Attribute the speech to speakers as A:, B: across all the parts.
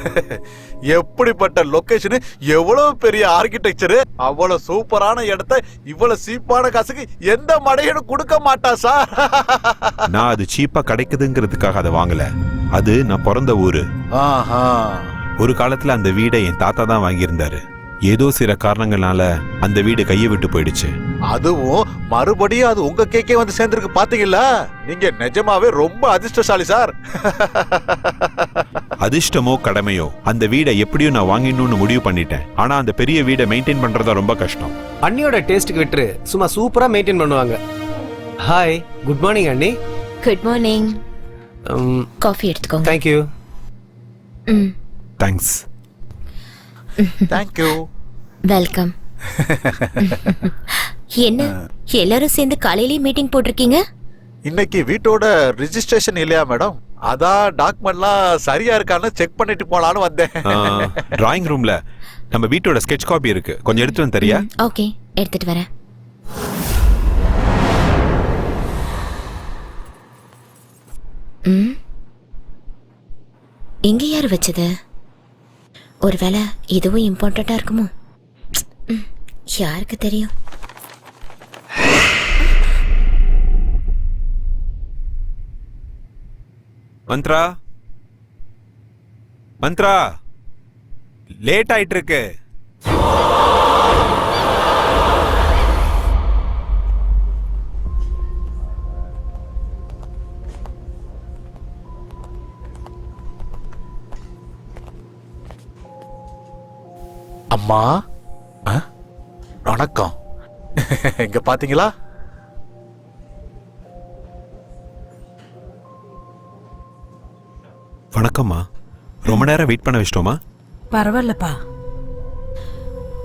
A: எப்படிப்பட்ட லொகேஷன் எவ்வளவு பெரிய ஆர்கிடெக்சர் அவ்வளவு சூப்பரான இடத்த இவ்வளவு சீப்பான காசுக்கு எந்த மடையனும் கொடுக்க மாட்டா சார்
B: நான் அது சீப்பா கிடைக்குதுங்கிறதுக்காக அதை வாங்கல. அது நான் பிறந்த ஊரு.
A: ஆஹா.
B: ஒரு காலத்துல அந்த வீடை என் தாத்தா தான் வாங்கியிருந்தாரு. ஏதோ சில காரணங்களால அந்த வீடு கையை விட்டு போயிடுச்சு.
A: அதுவும் மறுபடியும் அது உங்க கேக்கே வந்து சேர்ந்திருக்கு பாத்தீங்களா? நீங்க நிஜமாவே ரொம்ப அதிர்ஷ்டசாலி சார்
B: அதிர்ஷ்டமோ கடமையோ அந்த வீடை எப்படியும் நான் வாங்கிடணும்னு முடிவு பண்ணிட்டேன். ஆனா அந்த பெரிய வீடை மெயின்டைன் பண்றதா ரொம்ப கஷ்டம்.
C: அண்ணியோட டேஸ்ட்டுக்கு விட்டுரு. சும்மா சூப்பரா மெயின்டைன் பண்ணுவாங்க. ஹாய் குட் மார்னிங் அண்ணி.
D: குட் மார்னிங் காஃபி எடுத்துக்கோங்க.
C: தேங்க்யூ
D: ம்.
B: தேங்க்ஸ்
A: தேங்க்யூ
D: வெல்கம் என்ன? எல்லாரும் சேர்ந்து காலையிலேயே மீட்டிங் போட்டிருக்கீங்க?
A: இன்னைக்கு வீட்டோட ரிஜிஸ்ட்ரேஷன் இல்லையா மேடம் அதான் டாக்குமெண்ட்லாம் சரியா இருக்கான்னு செக் பண்ணிட்டு போலான்னு வந்தேன்.
B: டிராயிங் ரூம்ல நம்ம வீட்டோட ஸ்கெட்ச் காப்பி இருக்கு. கொஞ்சம் எடுத்து வந்து தரியா?
D: ஓகே எடுத்துட்டு வரேன். ம்? இங்க யார் வச்சது? ஒருவேளை இதுவும் இம்பார்ட்டண்டா இருக்குமோ? யாருக்கு தெரியும்?
B: மந்த்ரா? மந்த்ரா லேட் ஆயிட்டு இருக்கு
A: அம்மா வணக்கம். இங்க பாத்தீங்களா?
B: வணக்கம்மா. ரொம்ப நேரம் வெயிட் பண்ண வச்சிட்டோமா?
E: பரவாயில்லப்பா.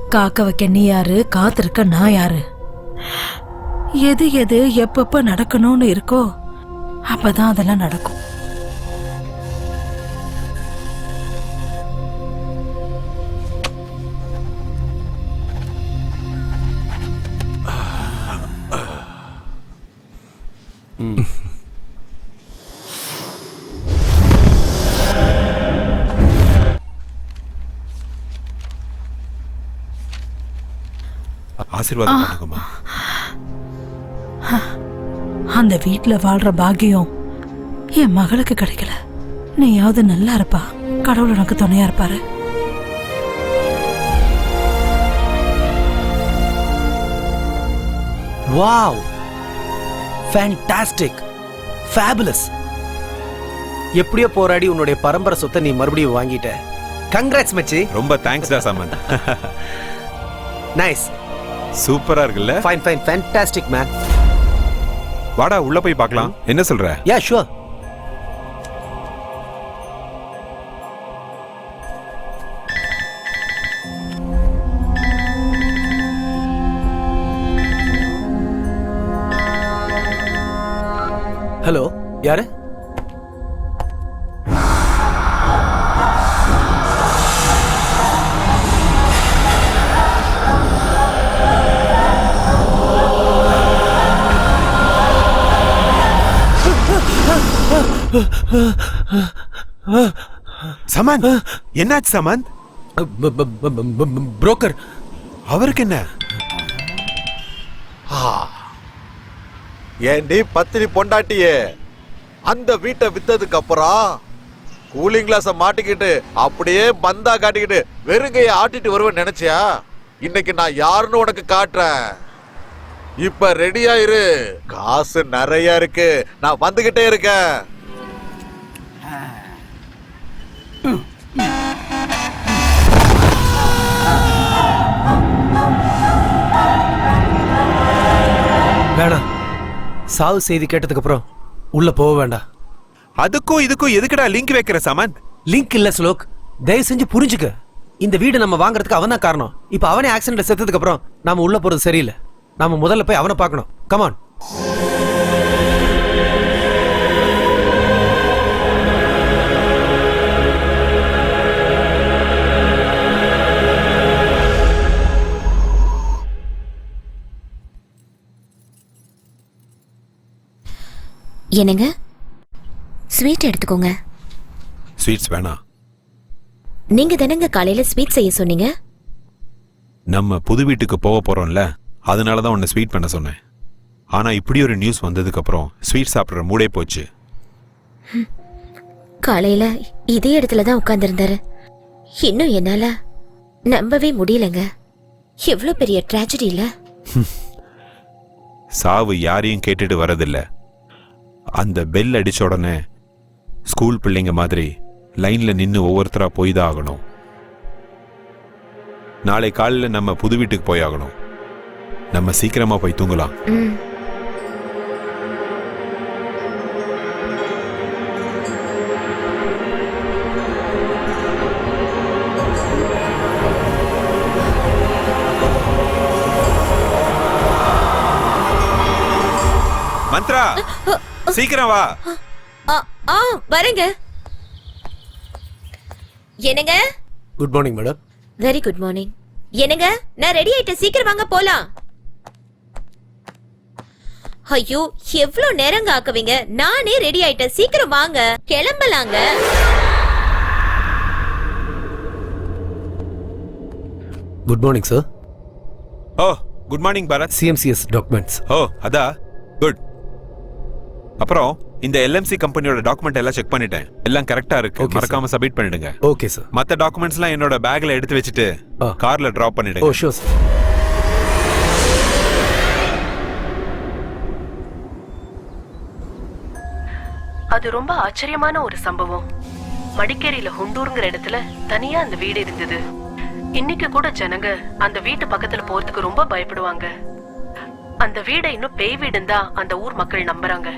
E: காக்க வைக்க நீ யாரு காத்திருக்க நான் யாரு? எது எது எப்பப்ப நடக்கணும்னு இருக்கோ அப்பதான் அதெல்லாம் நடக்கும்.
B: ஆசீர்வாதம் பண்ணுங்கம்மா.
E: அந்த வீட்ல வாழ்ற பாக்கியம் என் மகளுக்கு கிடைக்கல. நீயாவது நல்லா இருப்பா. கடவுள் உனக்கு துணையா இருப்பாரு.
C: வாவ். ஃபேண்டாஸ்டிக் ஃபேபுலஸ் எப்படியோ போராடி உன்னுடைய பரம்பரை சொத்தை நீ மறுபடியும் வாங்கிட்ட. கங்க்ராட்ஸ் மச்சி.
B: ரொம்ப தேங்க்ஸ் டா சமந்த்.
C: நைஸ்
B: சூப்பரா இருக்குல்ல?
C: ஃபைன் ஃபைன் ஃபேண்டாஸ்டிக் மேன்
B: வாடா உள்ள போய் பார்க்கலாம். என்ன சொல்ற?
C: யா ஷுவர் ஹலோ யாரு?
B: சமந்த் என்னாச்சு சமந்த்?
C: புரோக்கர்.
B: அவருக்கு என்ன?
A: ஏண்டி பத்தினி பொண்டாட்டியே? அந்த வீட்டை வித்ததுக்கு அப்புறம் கூலிங் கிளாஸ மாட்டிக்கிட்டு அப்படியே பந்தா காட்டிக்கிட்டு வெறுங்கைய ஆட்டிட்டு வருவேன் நினைச்சியா? இன்னைக்கு நான் யாருன்னு உனக்கு காட்டுறேன். இப்ப ரெடியா இரு. காசு நிறைய இருக்கு. நான் வந்துகிட்டே இருக்கேன்.
C: சாவு செய்தி கேட்டதுக்கு அப்புறம் உள்ள போக வேண்டாம்.
B: அதுக்கும் இதுக்கும் எதுக்குடா லிங்க் வைக்கிற சமந்த்
C: லிங்க் இல்ல ஸ்லோக் தயவு செஞ்சு புரிஞ்சுக்க. இந்த வீடு நம்ம வாங்குறதுக்கு அவன் தான் காரணம். இப்போ அவனே ஆக்சிடென்ட் செத்ததுக்கு அப்புறம் நாம உள்ள போறது சரியில்லை. நாம முதல்ல போய் அவனை பார்க்கணும். கமான்
D: என்னங்க? ஸ்வீட் எடுத்துக்கோங்க.
B: ஸ்வீட்ஸ் வேணாம்
D: நீங்க தானங்க காலையில ஸ்வீட் செய்ய சொன்னீங்க?
B: நம்ம புது வீட்டுக்கு போக போறோம்ல அதனால தான் உன்னை ஸ்வீட் பண்ண சொன்னேன். ஆனா இப்படி ஒரு நியூஸ் வந்ததுக்கு அப்புறம் ஸ்வீட் சாப்பிடுற மூடே போச்சு.
D: காலையில இதே இடத்துல தான் உட்கார்ந்திருந்தாரு. இன்னும் என்னால நம்பவே முடியலங்க. எவ்வளவு பெரிய ட்ராஜடி இல்ல
B: சாவு யாரையும் கேட்டுட்டு வரதில்ல. அந்த பெல் அடிச்ச உடனே ஸ்கூல் பிள்ளைங்க மாதிரி லைன்ல நின்னு ஒவ்வொருத்தரா போய் தான் ஆகணும் நாளை காலையில நம்ம புது வீட்டுக்கு போய் ஆகணும் நம்ம சீக்கிரமா போய் தூங்கலாம். மந்த்ரா! சீக்கிரம் வா.
D: ஆ ஆ வரேங்க. என்னங்க?
C: Good morning madam
D: very good morning என்னங்க? நான் ரெடி ஆயிட்டேன் சீக்கிரம் வாங்க போலாம். ஐயோ எவ்ளோ நேரங்க ஆக்குவீங்க? நானே ரெடி ஆயிட்டேன். சீக்கிரம் வாங்க. கிளம்பலாங்க.
C: Good morning sir
B: oh good morning Bharath.
C: CMCS documents
B: oh அதா? குட் அப்புறம் இந்த எல்எம்சி கம்பெனியோட டாக்குமெண்ட் எல்லாம் செக் பண்ணிட்டேன். எல்லாம் கரெக்டா இருக்கு. மறக்காம சப்மிட் பண்ணிடுங்க.
C: ஓகே சார்
B: மத்த டாக்குமெண்ட்ஸ்லாம் என்னோட பேக்ல எடுத்து வச்சுட்டு. கார்ல டிராப்
C: ஓ
B: பண்ணிடுங்க.
C: ஷூர் சார்
F: அது ரொம்ப ஆச்சரியமான ஒரு சம்பவம். மடிக்கேரியில ஹுண்டூருங்கிற இடத்துல தனியா அந்த வீடு இருந்தது. இன்னைக்கு கூட ஜனங்க அந்த வீட்டு பக்கத்துல போறதுக்கு ரொம்ப பயப்படுவாங்க. அந்த வீடை இன்னும் பேய் வீடுன்னு தான் அந்த ஊர் மக்கள் நம்புறாங்க.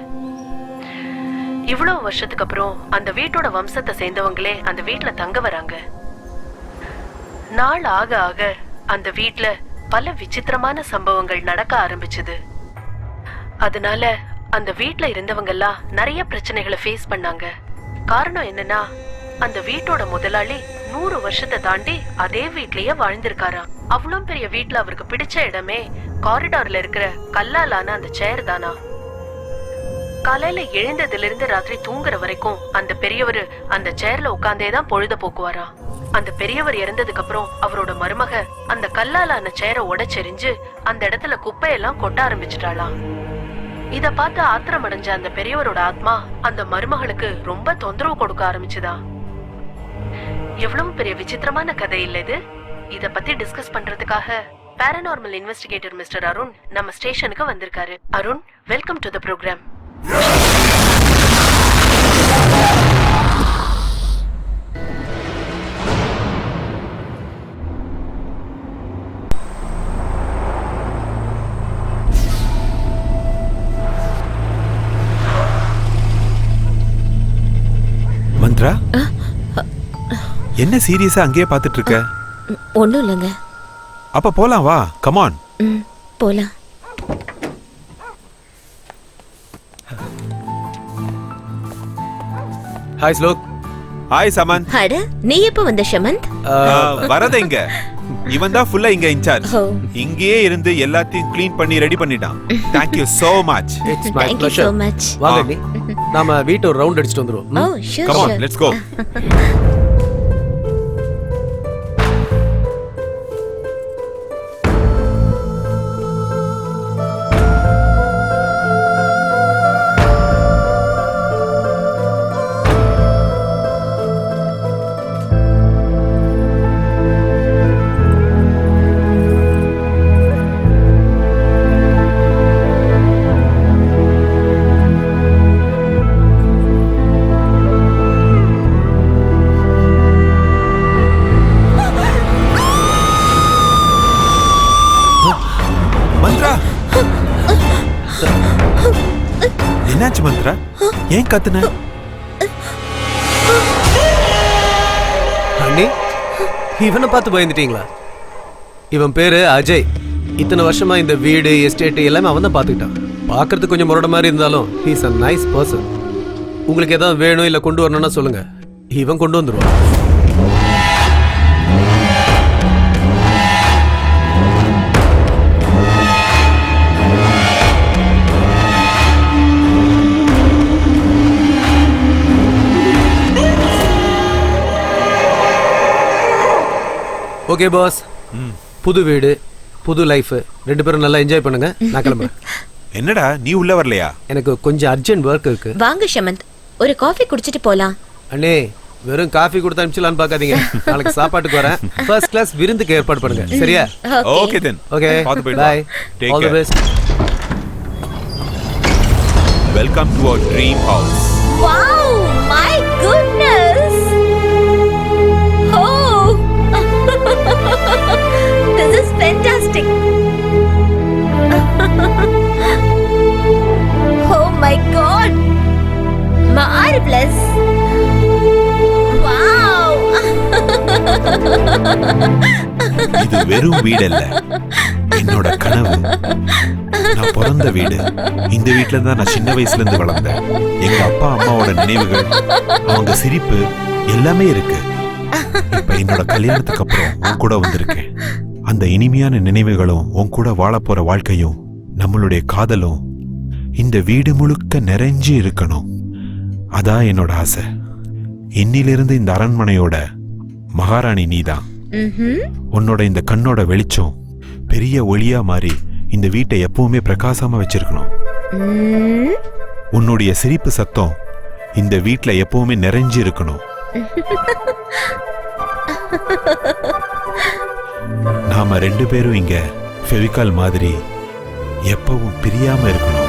F: இவ்வளவு வருஷத்துக்கு அப்புறம் அந்த வீட்டோட வம்சத்தை சேர்ந்தவங்களே அந்த வீட்டுல தங்க வராங்க. நாள் ஆக ஆக அந்த வீட்டுல பல விசித்திரமான சம்பவங்கள் நடக்க ஆரம்பிச்சது. அதனால அந்த வீட்டுல இருந்தவங்க எல்லாம் நிறைய பிரச்சனைகளை ஃபேஸ் பண்ணாங்க. காரணம் என்னன்னா அந்த வீட்டோட முதலாளி நூறு வருஷத்தை தாண்டி அதே வீட்லயே வாழ்ந்திருக்காராம். அவ்வளோ பெரிய வீட்டுல அவருக்கு பிடிச்ச இடமே காரிடார்ல இருக்கிற கல்லாலான அந்த சேர் தானா? காலையில எழுந்ததிலிருந்து ராத்திரி தூங்குற வரைக்கும் அந்த பெரியவர் அந்த சேர்ல உட்கார்ந்தே தான் பொழுத போக்குவாரா? அந்த பெரியவர் இறந்ததுக்கு அப்புறம் அவரோட மருமக அந்த கல்லால அந்த சேரை உடைச்செறிஞ்சு அந்த இடத்துல குப்பையெல்லாம் கொட்ட ஆரம்பிச்சிட்டாளாம் இத பார்த்து ஆத்திரம் அடைஞ்ச அந்த பெரியவரோட ஆத்மா அந்த மருமகளுக்கு ரொம்ப தொந்தரவு கொடுக்க ஆரம்பிச்சுதா? எவ்வளவு பெரிய விசித்திரமான கதை இல்ல இது. இத பத்தி டிஸ்கஸ் பண்றதுக்காக பேரனார்மல் இன்வெஸ்டிகேட்டர் மிஸ்டர் அருண் நம்ம ஸ்டேஷனுக்கு வந்திருக்காரு. Arun welcome to the program
B: Mantra? என்ன சீரியஸா அங்கேயே பார்த்துட்டு இருக்க?
D: ஒன்றும் இல்லைங்க.
B: அப்ப போலாம் வா. கமான்
D: ம் போலாம்.
C: ஹாய் ஸ்லோக்
B: ஹாய் சமன்
D: அட நீ எப்போ வந்த ஷமந்த்?
B: வரத இங்க. இவன் தான் ஃபுல்லா இங்க இன்சார்ஜ் இங்கேயே இருந்து எல்லாத்தையும் க்ளீன் பண்ணி ரெடி பண்ணிட்டான். Thank you so much
C: it's my pleasure
D: much
C: வாங்க நாம வீட்டை ஒரு ரவுண்ட் அடிச்சுட்டு வந்துருவோம்.
D: ஓ? Sure
B: come on let's go ஏன் கத்துன?
C: அண்ணி இவனை பார்த்து பயந்துட்டீங்களா? இவன் பேரு அஜய். இத்தனை வருஷமா இந்த வீடு எஸ்டேட் எல்லாமே அவன் தான் பார்த்துக்கிட்டான். பார்க்கறதுக்கு கொஞ்சம் முரட மாதிரி இருந்தாலும் ஹீஸ் அ நைஸ் பர்சன் உங்களுக்கு எதாவது வேணும் இல்லை கொண்டு வரணும்னா சொல்லுங்க. இவன் கொண்டு வந்துடுவான் ஓகே பாஸ் புது வீடு புது லைஃப் ரெண்டு பேரும் நல்லா என்ஜாய் பண்ணுங்க. நான் கிளம்புறேன்.
B: என்னடா நீ உள்ள வரலையா?
C: எனக்கு கொஞ்சம் அர்ஜென்ட் ஒர்க் இருக்கு.
D: வாங்க ஷமந்த். ஒரு காஃபி குடிச்சிட்டு போலாம்.
C: அண்ணே வெறும் காஃபி கொடுத்து அனுப்பிச்சலான்னு பார்க்காதீங்க. நாளைக்கு சாப்பாட்டுக்கு வரேன். ஃபர்ஸ்ட் கிளாஸ் விருந்துக்கு ஏற்பாடு பண்ணுங்க. சரியா?
B: Okay then
C: okay
B: take
C: all the
B: care
C: best
B: welcome to our dream house
D: Wow,
B: வெறும் வீடல்ல. என்னோட கனவு. நான் பிறந்த வீடு. இந்த வீட்ல தான் நான் சின்ன வயசுல இருந்து வளர்ந்தேன். எங்க அப்பா அம்மாவோட நினைவுகள் அவங்க சிரிப்பு எல்லாமே இருக்கு. இப்ப என்னோட கல்யாணத்துக்கு அப்புறம் உன் கூட வந்திருக்கேன். அந்த இனிமையான நினைவுகளும் உன் கூட வாழப் போற வாழ்க்கையும் நம்மளுடைய காதலும் இந்த வீடு முழுக்க நிறைஞ்சு இருக்கணும். அதான் என்னோட ஆசை. இன்னிலிருந்து இந்த அரண்மனையோட மகாராணி நீதான். உன்னோட இந்த கண்ணோட வெளிச்சம் பெரிய ஒளியா மாறி இந்த வீட்டை எப்பவுமே பிரகாசமா வச்சிருக்கணும். உன்னுடைய சிரிப்பு சத்தம் இந்த வீட்ல எப்பவுமே நிறைஞ்சு இருக்கணும். நாம ரெண்டு பேரும் இங்க ஃபெவிகால் மாதிரி எப்பவும் பிரியாம இருக்கணும்.